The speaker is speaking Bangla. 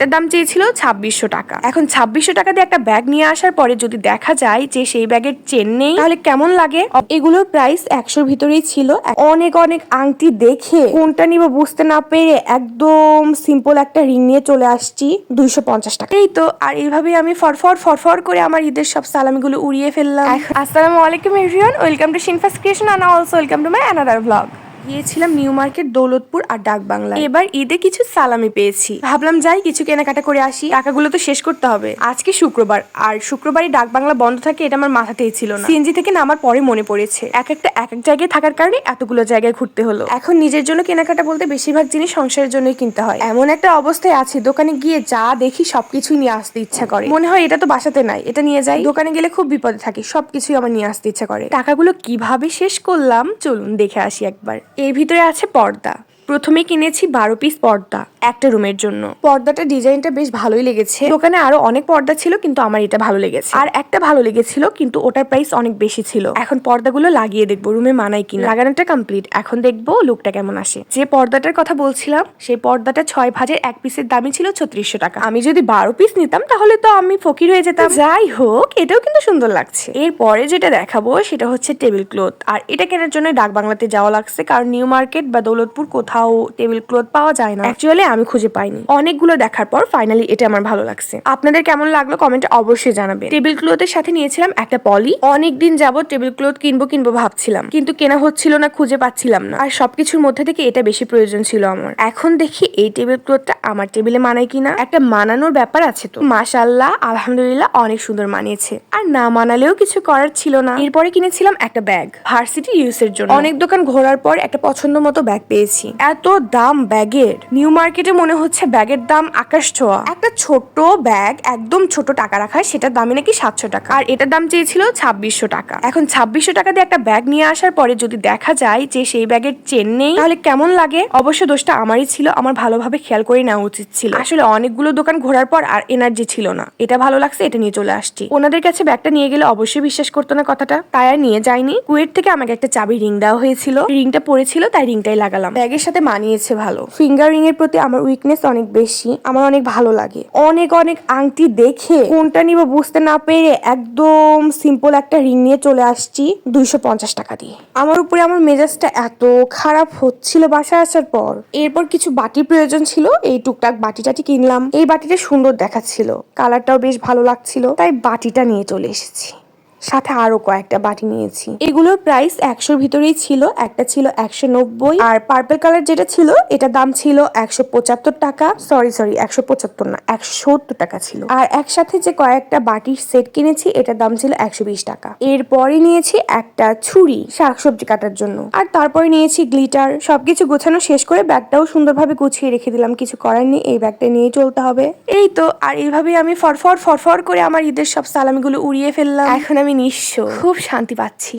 এটার দাম চেয়েছিল ছাব্বিশশো টাকা। এখন ছাব্বিশশো টাকা দিয়ে একটা ব্যাগ নিয়ে আসার পরে যদি দেখা যায় যে সেই ব্যাগের চেন নেই, তাহলে কেমন লাগে? এগুলোর প্রাইস একশোর ভিতরেই ছিল। অনেক অনেক আংটি দেখে কোনটা নিব বুঝতে না পেরে একদম সিম্পল একটা রিং নিয়ে চলে আসছি দুইশো পঞ্চাশ টাকা। এই তো, আর এইভাবেই আমি ফরফর ফরফর করে আমার ঈদের সব সালামিগুলো উড়িয়ে ফেললাম। আসসালামু আলাইকুম everyone welcome to শিনফাস creation and also welcome to my another blog গিয়েছিলাম নিউ মার্কেট, দৌলতপুর আর ডাক বাংলা এবার ঈদে কিছু সালামি পেয়েছি। ভাবলাম যাই, কিছু কেনাকাটা করে আসি। টাকাগুলো তো শেষ করতে হবে। আজকে শুক্রবার, আর শুক্রবারই ডাক বাংলা বন্ধ থাকে এটা আমার মাথাতেই ছিল না। সিএনজি থেকে নামার পরে মনে পড়েছে। এক একটা, এক এক জায়গায় থাকার কারণে এতগুলো জায়গায় ঘুরতে হলো। এখন নিজের জন্য কেনাকাটা বলতে বেশিরভাগ জিনিস সংসারের জন্যই কিনতে হয়। এমন একটা অবস্থায় আছে, দোকানে গিয়ে যা দেখি সবকিছুই নিয়ে আসতে ইচ্ছা করে। মনে হয় এটা তো বাসাতে নাই, এটা নিয়ে যাই। দোকানে গেলে খুব বিপদে থাকি, সবকিছুই আমার নিয়ে আসতে ইচ্ছা করে। টাকাগুলো কীভাবে শেষ করলাম? চলুন দেখে আসি একবার। এর ভিতরে আছে পর্দা। প্রথমে কিনেছি বারো পিস পর্দা একটা রুমের জন্য। পর্দাটা ডিজাইনটা বেশ ভালোই লেগেছে। দোকানে আরও অনেক পর্দা ছিল, কিন্তু আমার এটা ভালো লেগেছে। আর একটা ভালো লেগেছিল, কিন্তু ওটার প্রাইস অনেক বেশি ছিল। এখন পর্দাগুলো লাগিয়ে দেখব, রুমে মানাই কিনা। লাগানোটা কমপ্লিট এখন দেখব লুকটা কেমন আসে। যে পর্দাটার কথা বলছিলাম, সেই পর্দাটা ছয় ভাজের এক পিসের দামই ছিল ছত্রিশশো টাকা। আমি যদি বারো পিস নিতাম, তাহলে তো আমি ফকির হয়ে যেতাম। যাই হোক, এটাও কিন্তু সুন্দর লাগছে। এরপরে যেটা দেখাবো, সেটা হচ্ছে টেবিল ক্লথ আর এটা কেনার জন্য ডাক বাংলাতে যাওয়া লাগছে, কারণ নিউ মার্কেট বা দৌলতপুর কোথাও টেবিল ক্লথ পাওয়া যায় না। অ্যাকচুয়ালি আমি খুঁজে পাইনি। অনেকগুলো দেখার পর ফাইনালি এটা আমার ভালো লাগছে। আপনাদের কেমন লাগল কমেন্টে অবশ্যই জানাবেন। টেবিল ক্লথের সাথে নিয়েছিলাম একটা পলি অনেক দিন যাবত টেবিল ক্লথ কিনবো কিনবো ভাবছিলাম। কিন্তু কেনা হচ্ছিল না, খুঁজে পাচ্ছিলাম না। আর সবকিছুর মধ্যে থেকে এটা বেশি প্রয়োজন ছিল আমার। এখন দেখি এই টেবিল ক্লথটা আমার টেবিলে মানায় কিনা। একটা মানানোর ব্যাপার আছে তো। মাশাল্লাহ আলহামদুলিল্লাহ অনেক সুন্দর মানিয়েছে। আর না মানালেও কিছু করার ছিল না। এরপরে কিনেছিলাম একটা ব্যাগ ভার্সিটি ইউজের জন্য। অনেক দোকান ঘোরার পর একটা পছন্দ মতো ব্যাগ পেয়েছি। এত দাম ব্যাগের? নিউ মার্কেটে মনে হচ্ছে ব্যাগের দাম আকাশ ছোঁয়া। একটা ছোট ব্যাগ, একদম ছোট টাকা রাখা সেটার দামই নাকি সাতশো টাকা। আর এটার দাম চেয়েছিল ছাব্বিশশো টাকা। এখন ছাব্বিশশো টাকা দিয়ে একটা ব্যাগ নিয়ে আসার পরে যদি দেখা যায় যে সেই ব্যাগের চেন নেই, তাহলে কেমন লাগে? অবশ্য দোষটা আমারই ছিল, আমার ভালোভাবে খেয়াল করে নেওয়া উচিত ছিল। আসলে অনেকগুলো দোকান ঘোরার পর আর এনার্জি ছিল না। এটা ভালো লাগছে, এটা নিয়ে চলে আসছি। ওনাদের কাছে ব্যাগটা নিয়ে গেলে অবশ্যই বিশ্বাস করতো না কথাটা। তাই আর নিয়ে যায়নি কুয়েট থেকে আমাকে একটা চাবি রিং দেওয়া হয়েছিল। রিংটা পড়েছিল, তাই রিংটাই লাগালাম। ব্যাগের মানিয়েছে ভালো। ফিঙ্গার এর প্রতি আমার উইকনেস অনেক বেশি, আমার অনেক ভালো লাগে। অনেক অনেক আংটি দেখে কোনটা নিব বুঝতে না পেরে একদম সিম্পল একটা রিং নিয়ে চলে আসছি দুইশো পঞ্চাশ টাকা দিয়ে। আমার উপরে আমার মেজাজটা এত খারাপ হচ্ছিল বাসায় আসার পর। এরপর কিছু বাটির প্রয়োজন ছিল, এই টুকটাক বাটি টাটি কিনলাম। এই বাটিটা সুন্দর দেখাচ্ছিল কালারটাও বেশ ভালো লাগছিল, তাই বাটিটা নিয়ে চলে এসেছি। সাথে আরও কয়েকটা বাটি নিয়েছি। এগুলোর প্রাইস একশোর ভিতরেই ছিল, একটা ছিল একশো নব্বই। আর পার্পল কালার যেটা ছিল এটা দাম ছিল একশো পঁচাত্তর টাকা। সরি সরি একশো পঁচাত্তর না, একশো সত্তর টাকা ছিল। আর একসাথে যে কয়েকটা বাটির সেট কিনেছি, এটার দাম ছিল একশো বিশ টাকা। এরপরে নিয়েছি একটা ছুরি শাকসবজি কাটার জন্য। আর তারপরে নিয়েছি গ্লিটার সবকিছু গোছানো শেষ করে ব্যাগটাও সুন্দরভাবে গুছিয়ে রেখে দিলাম, কিছু করার নেই, এই ব্যাগটা নিয়ে চলতে হবে। এই তো, আর এইভাবেই আমি ফরফর ফরফর করে আমার ঈদের সব সালামিগুলো উড়িয়ে ফেললাম। এখন আমি নিঃস্ব। খুব শান্তি পাচ্ছি।